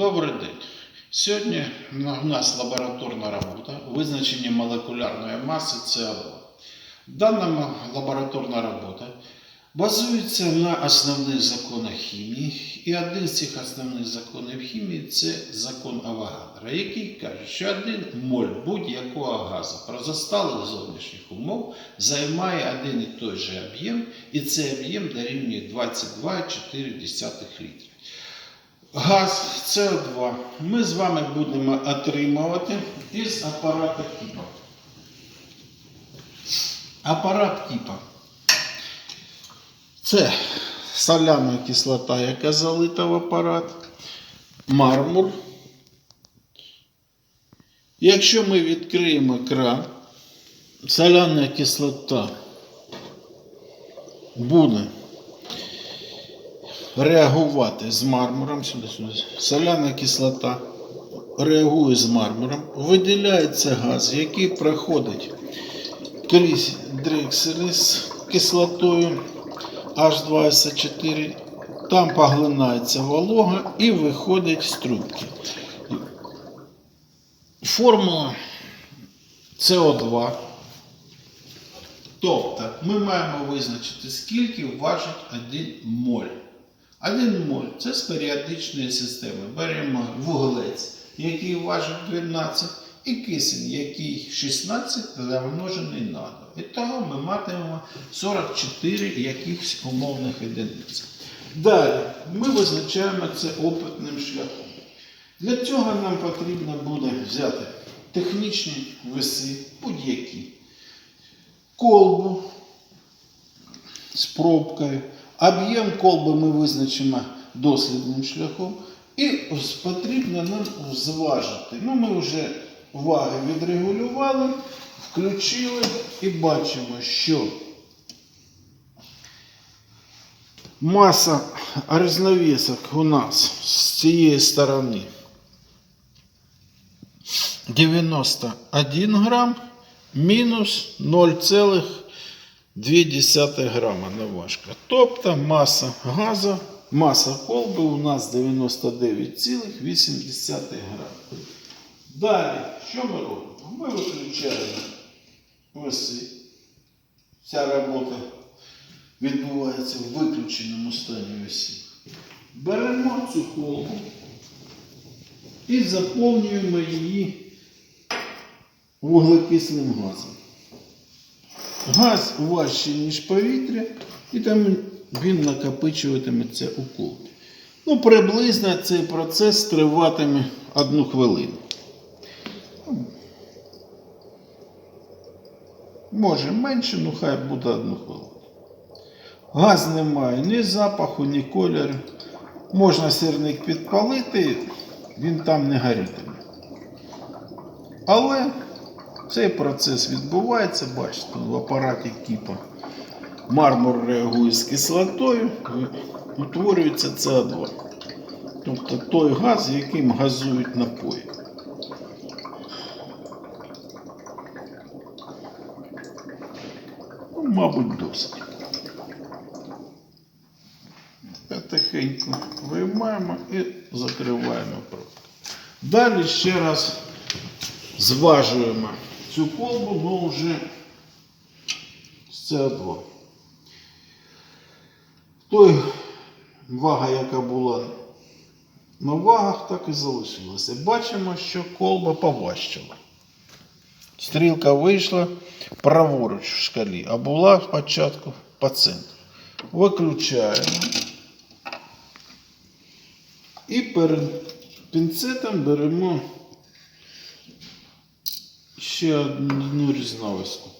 Добрий день. Сьогодні у нас лабораторна робота визначення молекулярної маси СО2. Дана лабораторна робота базується на основних законах хімії. І один з цих основних законів хімії це закон Авогадра, який каже, що один моль будь-якого газу при засталих зовнішніх умов займає один і той же об'єм, і цей об'єм дорівнює 22,4 літрів. Газ СО2 ми з вами будемо отримувати із апарата Кіпа. Апарат Кіпа. Це соляна кислота, яка залита в апарат, мармур. Якщо ми відкриємо кран, соляна кислота буде реагувати з мармуром. Сюди, сюди. Соляна кислота реагує з мармуром, виділяється газ, який проходить крізь дрекселі з кислотою H2SO4, там поглинається волога і виходить з трубки. Формула СО2. Тобто ми маємо визначити, скільки важить 1 моль. Один моль це з періодичної системи. Беремо вуглець, який важить 12, і кисень, який 16 замножений на 2. І того ми матимемо 44 якихось умовних одиниць. Далі ми визначаємо це опитним шляхом. Для цього нам потрібно буде взяти технічні веси, будь-які, колбу з пробкою. Об'єм колби ми визначимо дослідним шляхом. І потрібно нам зважити. Ну, ми вже ваги відрегулювали, включили і бачимо, що маса різновісок у нас з цієї сторони 91 грам мінус 0,2 грама на важко. Тобто маса газу, маса колби у нас 99,8 грам. Далі, що ми робимо? Ми виключаємо веси. Ця робота відбувається в виключеному стані весі. Беремо цю колбу і заповнюємо її вуглекислим газом. Газ важчий, ніж повітря, і тому він накопичуватиметься у колбі. Ну, приблизно цей процес триватиме одну хвилину. Може менше, ну хай буде одну хвилину. Газ не має ні запаху, ні кольору. Можна сірник підпалити, він там не горітиме. Але цей процес відбувається, бачите, в апараті кіпа. Мармур реагує з кислотою, утворюється СО2. Тобто той газ, яким газують напої. Ну, мабуть, досить. Тихенько виймаємо і закриваємо пробку. Далі ще раз зважуємо цю колбу, але вже з СО2. Той вага, яка була на вагах, так і залишилася. Бачимо, що колба поважчала. Стрілка вийшла праворуч в шкалі, а була спочатку по центру. Виключаємо. І перед пінцетом беремо ще одну різновиску.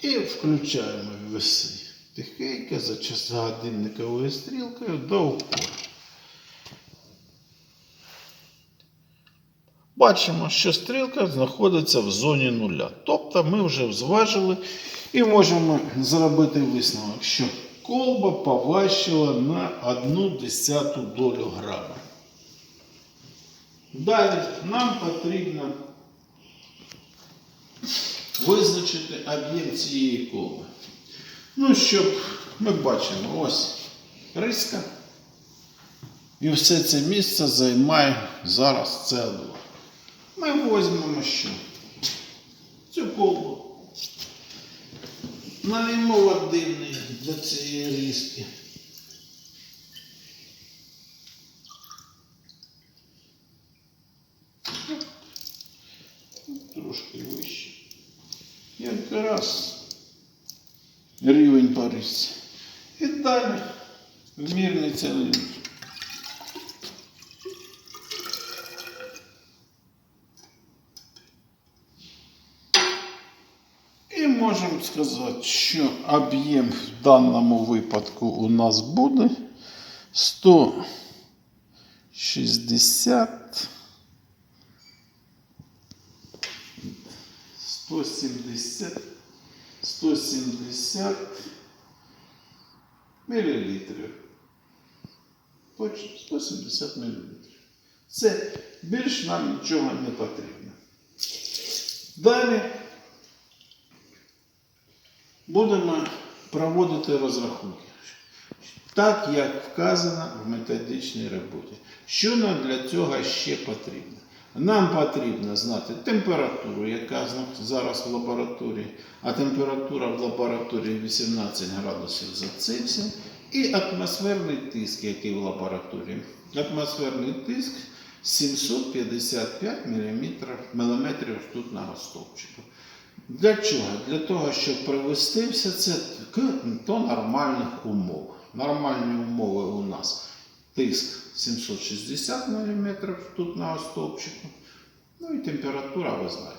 І включаємо веси. Тихенько за час годинниковою стрілкою до упору. Бачимо, що стрілка знаходиться в зоні нуля. Тобто ми вже зважили і можемо зробити висновок, що колба поважчала на 1 десяту долю грама. Далі нам потрібно визначити об'єм цієї колби. Ну, щоб ми бачимо ось риска. І все це місце займає зараз СО2. Ми візьмемо що? Цю колбу. Налімо води для цієї різки. Якраз рівень Парижця. І далі в мірний циліндр. І можемо сказати, що об'єм в даному випадку у нас буде 160 170 170 мілілітрів. Точно 170 мілілітрів. Це більш нам нічого не потрібно. Далі будемо проводити розрахунки. Так, як вказано в методичній роботі. Що нам для цього ще потрібно? Нам потрібно знати температуру, яка зараз в лабораторії, а температура в лабораторії 18 градусів за Цельсієм, і атмосферний тиск, який в лабораторії. Атмосферний тиск 755 мм ртутного стовпчика. Для чого? Для того, щоб привести все це до нормальних умов. Нормальні умови у нас тиск 760 мм тут на стовпчику. Ну і температура, ви знаєте.